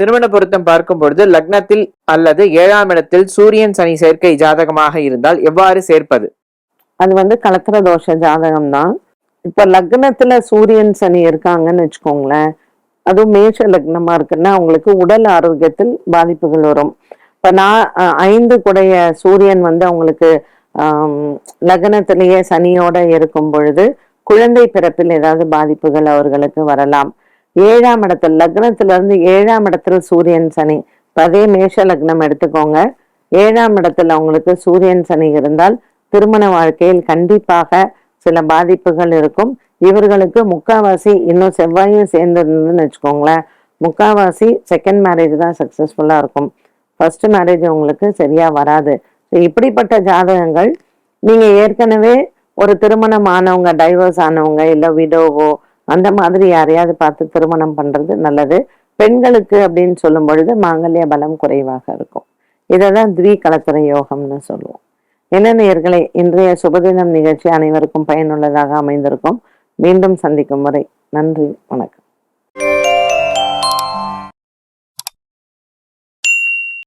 திருமண பொருத்தம் பார்க்கும் பொழுது லக்னத்தில் அல்லது ஏழாம் இடத்தில் சூரியன் சனி சேர்க்கை ஜாதகமாக இருந்தால் எவ்வாறு சேர்ப்பது? அது வந்து கலத்திர தோஷ ஜாதகம் தான் இப்ப லக்னத்துல சூரியன் சனி இருக்காங்கன்னு வச்சுக்கோங்களேன். அதுவும் மேஷ லக்னமா இருக்குன்னா அவங்களுக்கு உடல் ஆரோக்கியத்தில் பாதிப்புகள் வரும். இப்ப நான் ஐந்து குடைய சூரியன் வந்து அவங்களுக்கு லக்னத்திலேயே சனியோட இருக்கும் பொழுது குழந்தை பிறப்பில் ஏதாவது பாதிப்புகள் அவர்களுக்கு வரலாம். ஏழாம் இடத்துல லக்னத்துல இருந்து ஏழாம் இடத்துல சூரியன் சனி. அதே மேஷ லக்னம் எடுத்துக்கோங்க. ஏழாம் இடத்துல அவங்களுக்கு சூரியன் சனி இருந்தால் திருமண வாழ்க்கையில் கண்டிப்பாக சில பாதிப்புகள் இருக்கும். இவர்களுக்கு முக்காவாசி இன்னும் செவ்வாயும் சேர்ந்துருந்ததுன்னு வச்சுக்கோங்களேன். முக்காவாசி செகண்ட் மேரேஜ் தான் சக்ஸஸ்ஃபுல்லாக இருக்கும். ஃபர்ஸ்ட் மேரேஜ் உங்களுக்கு சரியா வராது. ஸோ இப்படிப்பட்ட ஜாதகங்கள் நீங்கள் ஏற்கனவே ஒரு திருமணம் ஆனவங்க டைவர்ஸ் ஆனவங்க இல்லை விடோவோ அந்த மாதிரி யாரையாவது பார்த்து திருமணம் பண்றது நல்லது. பெண்களுக்கு அப்படின்னு சொல்லும் பொழுது மாங்கல்ய பலம் குறைவாக இருக்கும். இதை தான் த்வி கலத்திர யோகம்னு சொல்லுவோம். என்ன நேர்களை இன்றைய சுபதினம் நிகழ்ச்சி அனைவருக்கும் பயனுள்ளதாக அமைந்திருக்கும். மீண்டும் சந்திக்கும் வரை நன்றி வணக்கம்.